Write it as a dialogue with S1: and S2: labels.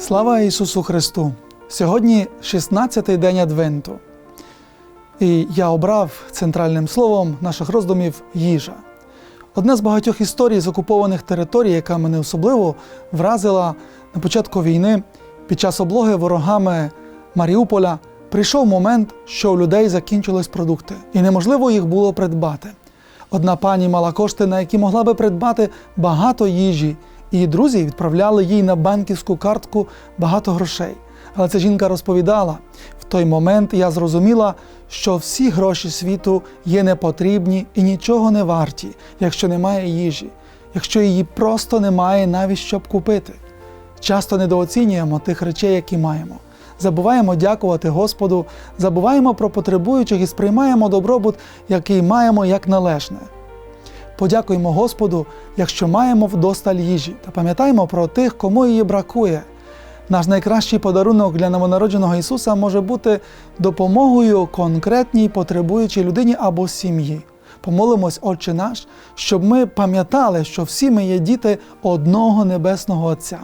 S1: Слава Ісусу Христу! Сьогодні 16-й день Адвенту. І я обрав центральним словом наших роздумів їжа. Одна з багатьох історій з окупованих територій, яка мене особливо вразила на початку війни, під час облоги ворогами Маріуполя, прийшов момент, що у людей закінчились продукти, і неможливо їх було придбати. Одна пані мала кошти, на які могла би придбати багато їжі, її друзі відправляли їй на банківську картку багато грошей. Але ця жінка розповідала: в той момент я зрозуміла, що всі гроші світу є непотрібні і нічого не варті, якщо немає їжі, якщо її просто немає навіть щоб купити. Часто недооцінюємо тих речей, які маємо. Забуваємо дякувати Господу, забуваємо про потребуючих і сприймаємо добробут, який маємо як належне. Подякуємо Господу, якщо маємо вдосталь їжі, та пам'ятаємо про тих, кому її бракує. Наш найкращий подарунок для новонародженого Ісуса може бути допомогою конкретній потребуючій людині або сім'ї. Помолимось, Отче наш, щоб ми пам'ятали, що всі ми є діти одного небесного Отця.